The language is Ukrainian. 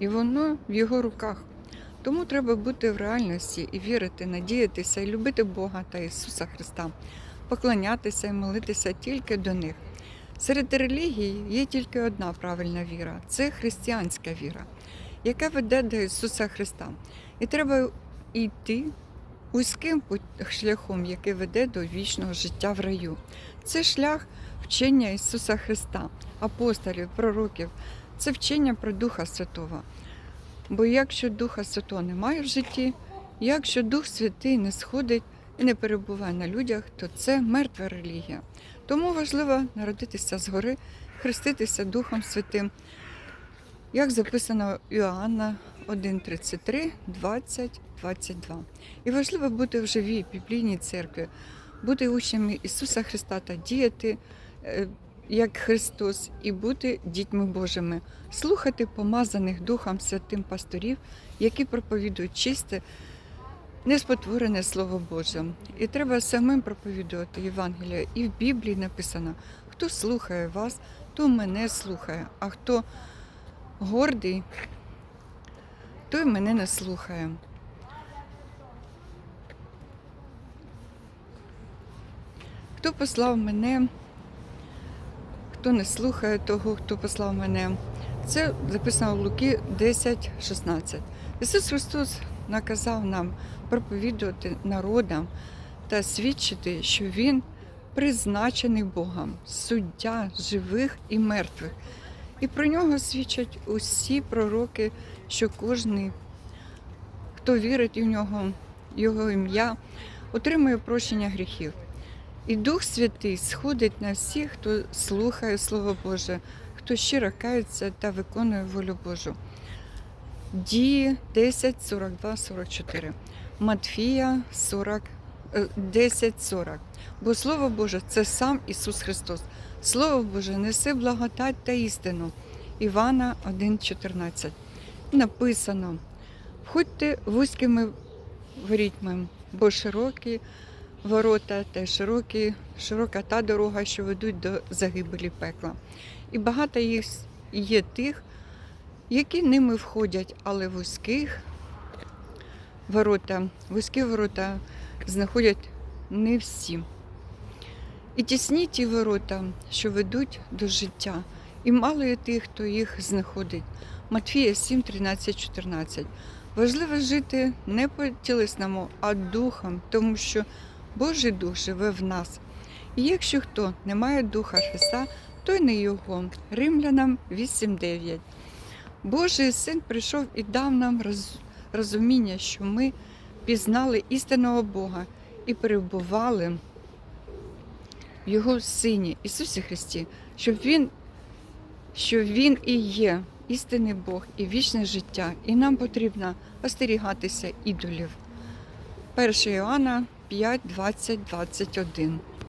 і воно в його руках. Тому треба бути в реальності і вірити, надіятися, і любити Бога та Ісуса Христа, поклонятися і молитися тільки до них. Серед релігій є тільки одна правильна віра це християнська віра, яка веде до Ісуса Христа. І треба йти вузьким шляхом, який веде до вічного життя в раю. Це шлях вчення Ісуса Христа, апостолів, пророків, це вчення про Духа Святого. Бо якщо Духа Святого немає в житті, якщо Дух Святий не сходить і не перебуває на людях, то це мертва релігія. Тому важливо народитися згори, хреститися Духом Святим, як записано у Іоанна 1,33, 20, 22. І важливо бути в живій біблійній церкві, бути учнями Ісуса Христа та діяти е, як Христос і бути дітьми Божими, слухати помазаних Духом Святим пасторів, які проповідують чисте, неспотворене Слово Боже. І треба самим проповідувати Євангелія. І в Біблії написано: хто слухає вас, то мене слухає, а хто гордий, той мене не слухає. Хто послав мене, хто не слухає того, хто послав мене. Це записано в Луки 10, 16. Ісус Христос наказав нам проповідувати народам та свідчити, що Він призначений Богом, суддя живих і мертвих. І про нього свідчать усі пророки, що кожен, хто вірить у нього, його ім'я, отримує прощення гріхів. І Дух Святий сходить на всіх, хто слухає Слово Боже, хто щиро кається та виконує волю Божу. Дії 10, 42, 44. Матфія 40, е, 10, 40. Бо Слово Боже це сам Ісус Христос. Слово Боже несе благодать та істину. Івана 1,14. Написано: входьте вузькими ворітьми, бо широкі ворота та широкі, широка та дорога, що ведуть до загибелі пекла. І багато їх є тих, які ними входять, але вузьких ворота, вузькі ворота знаходять не всі. І тісні ті ворота, що ведуть до життя, і мало є тих, хто їх знаходить. Матфія 7, 13, 14. Важливо жити не по тілесному, а духом, тому що Божий дух живе в нас. І якщо хто не має духа Христа, то й не його. Римлянам 8.9. Божий син прийшов і дав нам роз- розуміння, що ми пізнали істинного Бога і перебували в Його Сині Ісусі Христі, щоб Він, що Він і є істинний Бог і вічне життя, і нам потрібно остерігатися ідолів. 1 Іоанна 5, 20, 21.